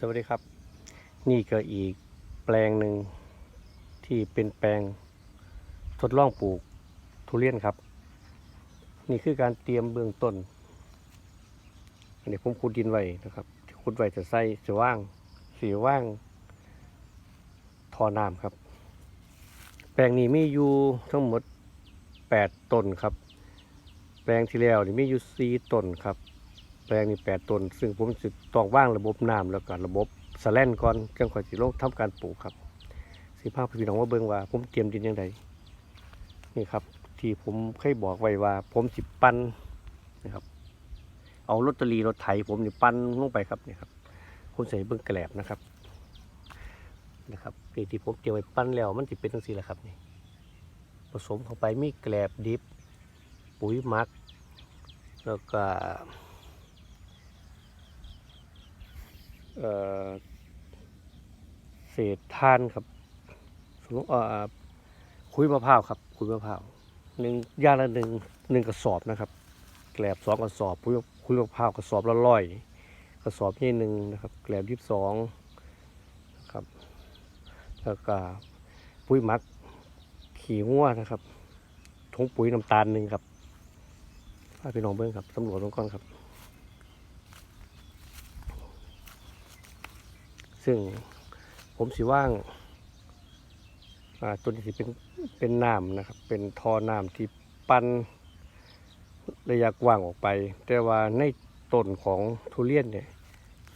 สวัสดีครับ นี่ก็อีกแปลงหนึ่งที่เป็นแปลงทดลองปลูกทุเรียนครับ นี่คือการเตรียมเบื้องต้นอันนี้ผมขุดดินไว้นะครับขุดไว้จะใส่จะว่างสีว่างทอน้ำครับ แปลงนี้มีอยู่ทั้งหมดแปดต้นครับ แปลงที่แล้วนี่มีอยู่สี่ต้นครับ แปลงนี่แปดต้น ซึ่งผมจะต้องว่างระบบน้ำแล้วก็ระบบสแลนก่อนจังค่อยสิลงทำการปลูกครับ สิภาพพี่น้องว่าเบิ่งว่า ผมเตรียมดินยังไงนี่ครับ ที่ผมเคยบอกไว้ว่า ผมสิปั้นนะครับ เอารถตอรีรถไถผมนี่ปั้นลงไปครับนี่ครับผมใส่เบิ่งแกลบนะครับนะครับนี่ที่ผมเตรียมไว้ปั้นแล้วมันจะเป็นจังซี่แหละครับนี่ผสมเข้าไปมีแกลบดิบปุ๋ยมัก แล้วก็ เเศษทานครับสมมติอ่อคุยมะพร้าวครับ คุยมะพร้าวหนึ่งย่างละหนึ่งหนึ่งกระสอบนะครับแกลบสองกระสอบคุยคุยมะพร้าวกระสอบละร้อยกระสอบนี่หนึ่งนะครับ แกลบยี่สิบสองครับแล้วก็ปุ๋ยมักขี่งัวนะครับถุงปุ๋ยน้ำตาลหนึ่งครับพาพี่น้องเบิ้งครับสำรวจลงก่อนครับ ซึ่งผมสิว่างตัวนี้สิเป็นเป็นน้ำนะครับ เป็นท่อน้ำที่ปันระยะกว้างออกไป แต่ว่าในต้นของทุเรียนเนี่ย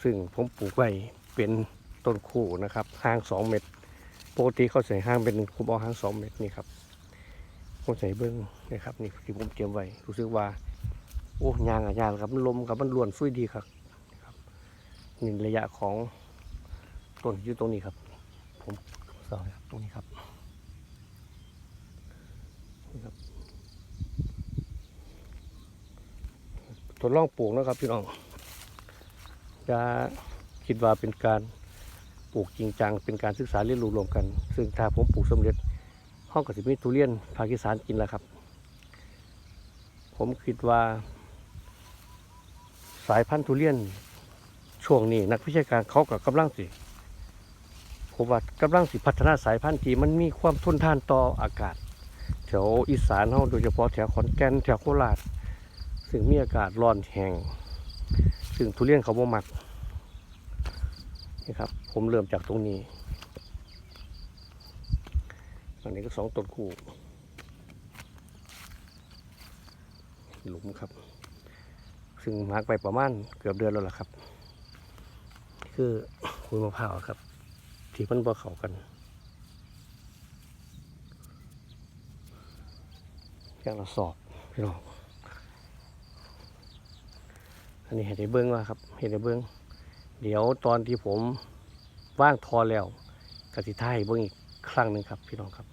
ซึ่งผมปลูกไว้เป็นต้นคู่นะครับห่างสองเมตรปกติเขาใส่ห่างเป็นผมเอห่างสองเมตรนี่ครับผมใส่เบิ้งนะครับนี่ที่ผมเตรียมไว้รู้สึกว่าโอ้ยางอะยางครับมันลมครับมันล้วนซุยดีครับครับนี่ระยะของ ต้นอยู่ตรงนี้ครับ ผมสอครับตรงนี้ครับนี่ครับทดลองปลูกนะครับพี่น้องจะคิดว่าเป็นการปลูกจริงจังเป็นการศึกษาเรียนรู้รวมกัน ซึ่งถ้าผมปลูกสำเร็จห้องกับสิมีทุเรียนภาคอีสานกินแล้วครับ ผมคิดว่า สายพันธุ์ทุเรียนช่วงนี้นักวิชาการเขากับกำลังสิ ผมว่ากำลังสิพัฒนาสายพันธุ์ที่มันมีความทนทานต่ออากาศแถวอีสานเฮาโดยเฉพาะแถวขอนแก่นแถวโคราชซึ่งมีอากาศร้อนแห้งซึ่งทุเรียนเขาบ่มักนี่ครับผมเริ่มจากตรงนี้อันนี้ก็สองต้นคู่หลุมครับ ซึ่งมาร์กไปประมาณเกือบเดือนแล้วล่ะครับ คือคุยมะพร้าวครับ ที่มันบ่เข้ากันอย่างละสอบพี่น้องอันนี้เห็นในเบื้องว่าครับเห็นในเบื้องเดี๋ยวตอนที่ผมว่างทอแล้วกติท่ายเบื้องอีกครั้งหนึ่งครับพี่น้องครับ